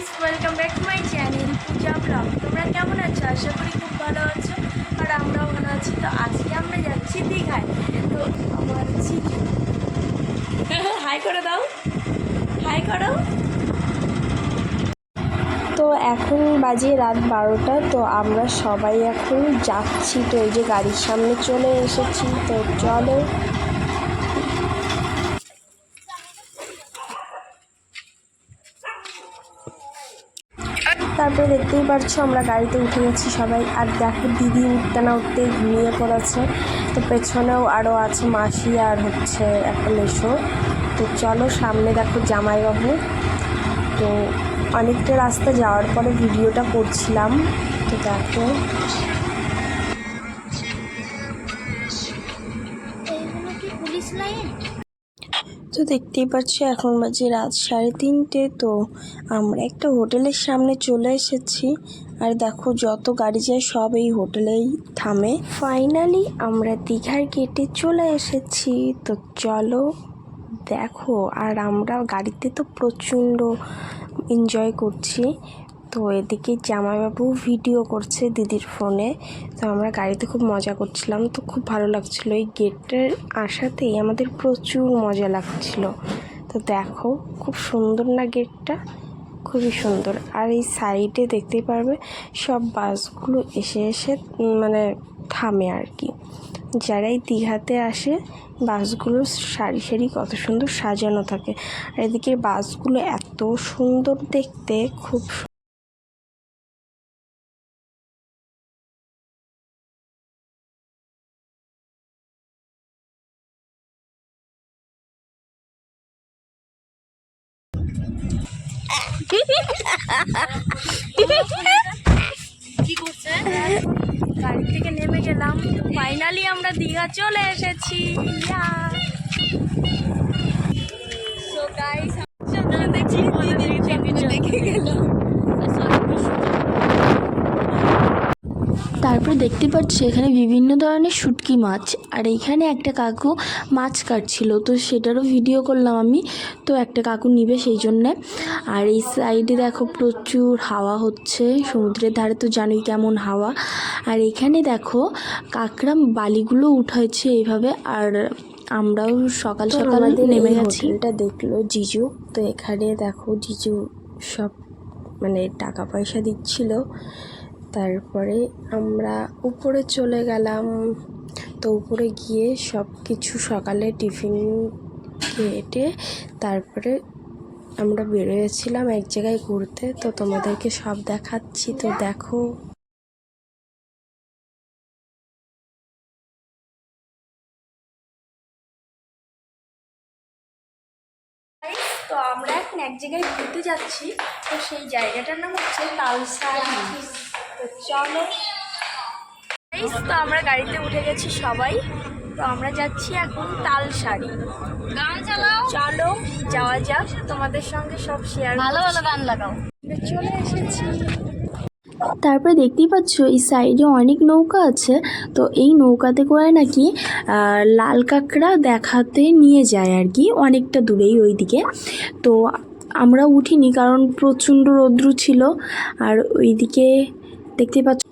Guys welcome back to my channel Puja vlog তোমরা কেমন আছো? আশা করি খুব ভালো আছো, আর আমরাও ভালো আছি। তো আজকে আমরা যাচ্ছি দীঘায়। তো আমার চিঠি হাই করে দাও। হাই করো। তো এখন বাজে রাত বারোটা, তো আমরা সবাই এখন যাচ্ছি। তো এই যে গাড়ির সামনে চলে এসেছি। তো চলো তারপরে দেখতেই পারছ, আমরা গাড়িতে উঠে গেছি সবাই। আর দেখো, দিদি উঠতে না উঠতে ঘুমিয়ে পড়েছে। তো পেছনেও আরও আছে মাসি আর হচ্ছে একটা মেশো। তো চলো, সামনে দেখো জামাইবাবু। তো অনেকটা রাস্তা যাওয়ার পরে ভিডিওটা করছিলাম। তো দেখো। Police line? তো দেখতেই পাচ্ছি, এখন বাজে রাত সাড়ে তিনটে। তো আমরা একটা হোটেলের সামনে চলে এসেছি। আর দেখো, যত গাড়ি যায় সব এই হোটেলেই থামে। ফাইনালি আমরা দীঘার গেটে চলে এসেছি। তো চলো দেখো, আর আমরা গাড়িতে তো প্রচণ্ড এনজয় করছি। তো এদিকে জামাইবাবু ভিডিও করছে দিদির ফোনে তো আমরা গাড়িতে খুব মজা করছিলাম। তো খুব ভালো লাগছিল। এই গেটের আসাতেই আমাদের প্রচুর মজা লাগছিল। তো দেখো, খুব সুন্দর না গেটটা খুবই সুন্দর। আর এই সাইডে দেখতেই পারবে, সব বাসগুলো এসে এসে মানে থামে আর কি। যারাই দীঘাতে আসে বাসগুলো সারি সারি কত সুন্দর সাজানো থাকে। আর এদিকে বাসগুলো এত সুন্দর দেখতে, খুব কি করছে? গাড়ি থেকে নেমে গেলাম। ফাইনালি আমরা দীঘা চলে এসেছি। দিদির দেখে গেলাম। তারপর দেখতে পাচ্ছি এখানে বিভিন্ন ধরনের শুটকি মাছ। আর এইখানে একটা কাকু মাছ কাটছিল তো সেটারও ভিডিও করলাম আমি। তো একটা কাকু নিবে সেই জন্যে। আর এই সাইডে দেখো প্রচুর হাওয়া হচ্ছে সমুদ্রের ধারে তো জানোই কেমন হাওয়া। আর এখানে দেখো কাকড়া বালিগুলো উঠাইছে এইভাবে আর আমরাও সকাল সকাল নেমে গেছি। এটা দেখল জিজু তো এখানে দেখো জিজু সব মানে টাকা পয়সা দিচ্ছিল। তারপরে আমরা উপরে চলে গেলাম। তো উপরে গিয়ে সব কিছু সকালে টিফিন খেটে তারপরে আমরা বেরোয়েছিলাম এক জায়গায় ঘুরতে। তো তোমাদেরকে সব দেখাচ্ছি। তো দেখো। তো আমরা এখন এক জায়গায় ঘুরতে যাচ্ছি। তো সেই জায়গাটার নাম হচ্ছে তালসারি তো চলো তো আমরা গাড়িতে উঠে গেছি সবাই। তো আমরা যাচ্ছি এখন তালসারি গান চালাও চলো যাওয়া যাক। তোমাদের সঙ্গে সব শেয়ার ভালো ভালো গান লাগাও। চলে এসেছি। তারপরে দেখতেই পাচ্ছ এই সাইডে অনেক নৌকা আছে। তো এই নৌকাতে করে নাকি লাল কাঁকড়া দেখাতে নিয়ে যায় আর কি অনেকটা দূরেই ওইদিকে। তো আমরা উঠিনি কারণ প্রচণ্ড রৌদ্র ছিল। আর ওইদিকে দেখতেই পাচ্ছ।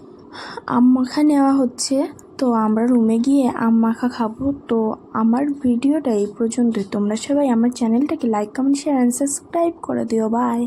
আম মাখা নেওয়া হচ্ছে। তো আমরা রুমে গিয়ে আম মাখা খাব। তো আমার ভিডিওটা এই পর্যন্তই। তোমরা সবাই আমার চ্যানেলটাকে like comment share and subscribe করে দিও। বাই